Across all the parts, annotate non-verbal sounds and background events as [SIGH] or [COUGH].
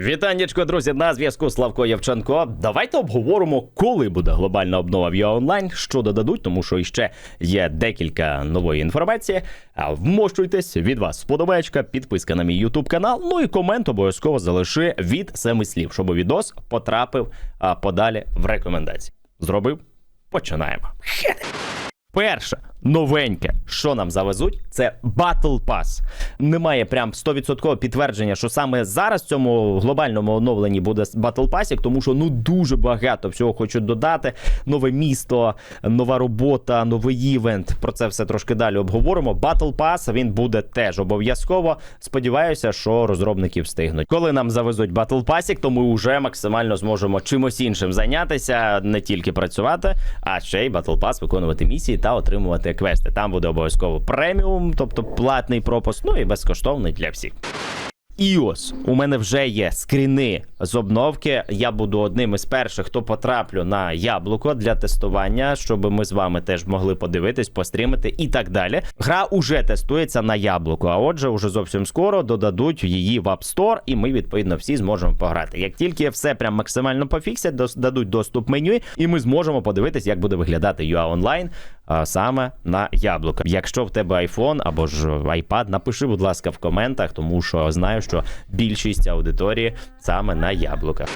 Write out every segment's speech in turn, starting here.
Вітаннячко, друзі, на зв'язку Славко Євченко. Давайте обговоримо, коли буде глобальна обнова в онлайн, що додадуть, тому що іще є декілька нової інформації. Вмощуйтесь від вас сподобаєчка, підписка на мій Ютуб канал. Ну і комент обов'язково залиши від семи слів, щоб відос потрапив подалі в рекомендації. Зробив? Починаємо. Перше, новеньке, що нам завезуть, це Battle Pass. Немає прям 100% підтвердження, що саме зараз в цьому глобальному оновленні буде Battle Pass, тому що ну дуже багато всього хочуть додати. Нове місто, нова робота, новий івент. Про це все трошки далі обговоримо. Battle Pass він буде теж обов'язково. Сподіваюся, що розробники встигнуть. Коли нам завезуть Battle Pass, то ми вже максимально зможемо чимось іншим зайнятися, не тільки працювати, а ще й Battle Pass виконувати місії та отримувати квести. Там буде обов'язково преміум, тобто платний пропуск, ну і безкоштовний для всіх. І ось у мене вже є скріни з обновки. Я буду одним із перших, хто потраплю на яблуко для тестування, щоб ми з вами теж могли подивитись, пострімити і так далі. Гра уже тестується на яблуко. А отже, уже зовсім скоро додадуть її в App Store, і ми відповідно всі зможемо пограти. Як тільки все прям максимально пофіксять, дадуть доступ меню, і ми зможемо подивитись, як буде виглядати UA а, саме на яблука. Якщо в тебе iPhone або ж iPad, напиши, будь ласка, в коментах, тому що знаю, що більшість аудиторії саме на яблуках.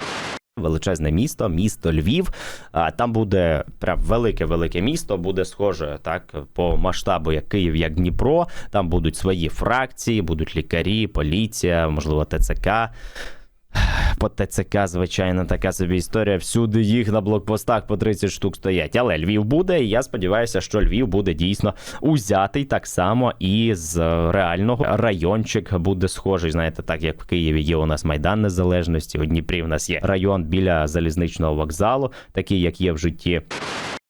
Величезне місто, місто Львів. А там буде прям велике велике місто. Буде схоже так по масштабу, як Київ, як Дніпро. Там будуть свої фракції, будуть лікарі, поліція, можливо, ТЦК. [SIGHS] По ТЦК, звичайно, така собі історія. Всюди їх на блокпостах по 30 штук стоять. Але Львів буде, і я сподіваюся, що Львів буде дійсно узятий так само і з реального райончик буде схожий. Знаєте, так як в Києві є у нас Майдан Незалежності, у Дніпрі в нас є район біля залізничного вокзалу, такий як є в житті.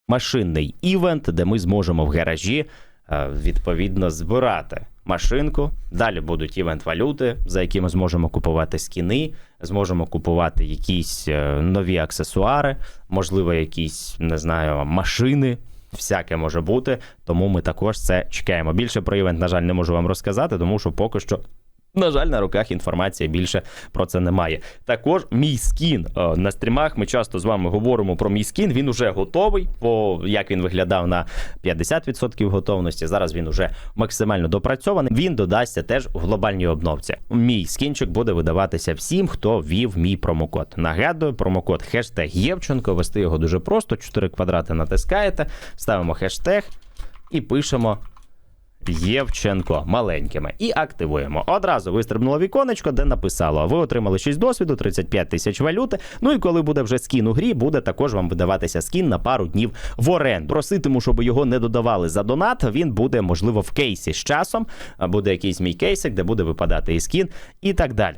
Машинний івент, де ми зможемо в гаражі відповідно збирати машинку. Далі будуть івент валюти, за які ми зможемо купувати скіни, зможемо купувати якісь е, нові аксесуари, можливо, якісь не знаю, машини. Всяке може бути, тому ми також це чекаємо. Більше про івент, на жаль, не можу вам розказати, тому що поки що. На жаль, на руках інформації більше про це немає. Також мій скін е, на стрімах. Ми часто з вами говоримо про мій скін. Він уже готовий. По як він виглядав на 50% готовності. Зараз він уже максимально допрацьований. Він додасться теж в глобальній обновці. Мій скінчик буде видаватися всім, хто ввів мій промокод. Нагадую, промокод хештег Євченко. Вести його дуже просто. 4 квадрати натискаєте, ставимо хештег і пишемо. Євченко маленькими і активуємо. Одразу вистрибнуло віконечко, де написало: ви отримали 6 досвіду, 35 тисяч валюти. Ну і коли буде вже скін у грі, буде також вам видаватися скін на пару днів в оренду. Проситиму, щоб його не додавали за донат. Він буде можливо в кейсі з часом. Буде якийсь мій кейсик, де буде випадати і скін, і так далі.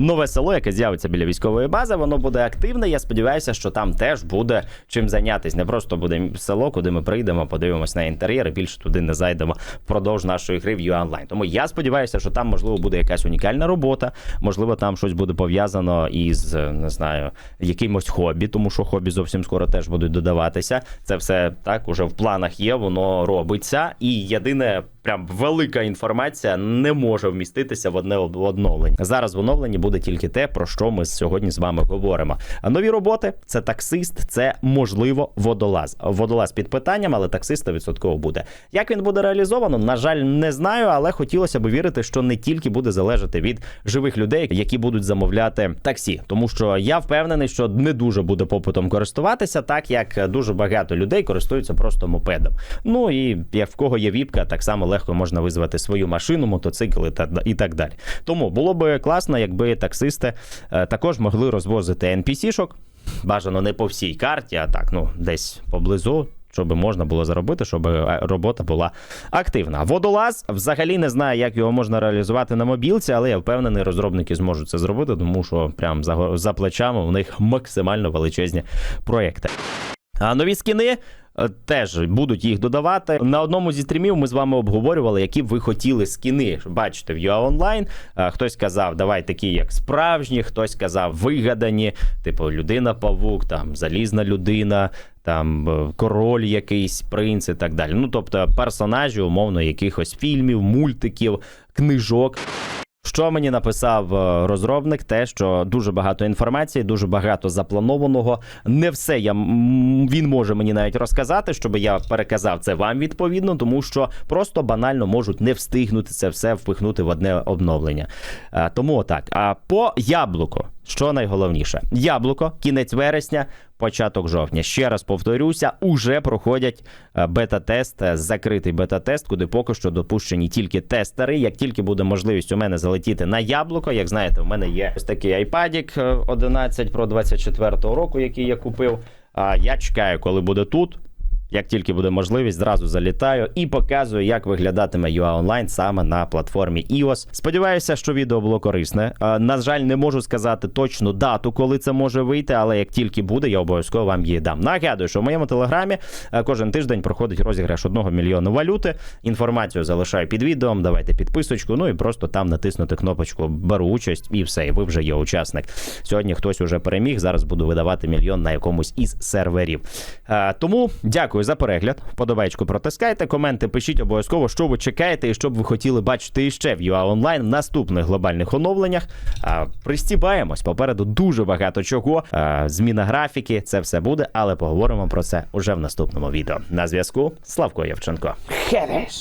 Нове село, яке з'явиться біля військової бази, воно буде активне. Я сподіваюся, що там теж буде чим зайнятися. Не просто буде село, куди ми прийдемо, подивимось на інтер'єр і більше туди не зайдемо впродовж нашої гри в UA Online. Тому я сподіваюся, що там можливо буде якась унікальна робота. Можливо, там щось буде пов'язано із не знаю, якимось хобі, тому що хобі зовсім скоро теж будуть додаватися. Це все так уже в планах є, воно робиться. І єдине, прям велика інформація не може вміститися в одне оновлення. Зараз в оновленні буде тільки те, про що ми сьогодні з вами говоримо. Нові роботи це таксист, це можливо водолаз. Водолаз під питанням, але таксист 100% буде. Як він буде реалізовано, на жаль, не знаю, але хотілося б вірити, що не тільки буде залежати від живих людей, які будуть замовляти таксі, тому що я впевнений, що не дуже буде попитом користуватися, так як дуже багато людей користуються просто мопедом. Ну і як в кого є віпка, так само легко можна визвати свою машину, мотоцикл і та- і так далі. Тому було би класно, якби таксисти е, також могли розвозити NPC-шок, бажано не по всій карті, а так, ну десь поблизу. Щоб можна було заробити, щоб е, робота була активна. Водолаз взагалі не знаю, як його можна реалізувати на мобілці, але я впевнений, розробники зможуть це зробити, тому що прям за, за плечами у них максимально величезні проекти. А нові скіни теж будуть їх додавати. На одному зі стрімів ми з вами обговорювали, які б ви хотіли скіни бачити в UA Online. Е, Хтось казав, давай такі, як справжні, хтось казав вигадані, типу людина-павук, там залізна людина. Там е, король якийсь, принц і так далі. Ну тобто персонажі, умовно, якихось фільмів, мультиків, книжок. Що мені написав е, розробник? Те, що дуже багато інформації, дуже багато запланованого. Не все я він може мені навіть розказати, щоб я переказав це вам відповідно, тому що просто банально можуть не встигнути це все впихнути в одне обновлення. Е, Тому отак. А по яблуку, що найголовніше, яблуко, кінець вересня, початок жовтня. Ще раз повторюся, уже проходять е, бета-тест, е, закритий бета-тест, куди поки що допущені тільки тестери. Як тільки буде можливість у мене залетіти на яблуко, як знаєте, у мене є ось такий е, 11 Pro 24 року, який я купив. А я чекаю, коли буде тут. Як тільки буде можливість, зразу залітаю і показую, як виглядатиме UA Online саме на платформі iOS. Сподіваюся, що відео було корисне. Е, На жаль, не можу сказати точну дату, коли це може вийти, але як тільки буде, я обов'язково вам її дам. Нагадую, що в моєму телеграмі е, кожен тиждень проходить розіграш одного мільйону валюти. Інформацію залишаю під відео. Давайте підписочку. Ну і просто там натиснути кнопочку Беру участь і все. І ви вже є учасник. Сьогодні хтось уже переміг. Зараз буду видавати мільйон на якомусь із серверів. Е, Тому дякую за перегляд. Подобайку протискайте, коменти пишіть обов'язково, що ви чекаєте і що б ви хотіли бачити іще в UA Online в наступних глобальних оновленнях. А, Пристібаємось. Попереду дуже багато чого. А, Зміна графіки, це все буде, але поговоримо про це уже в наступному відео. На зв'язку Славко Євченко. Хереш!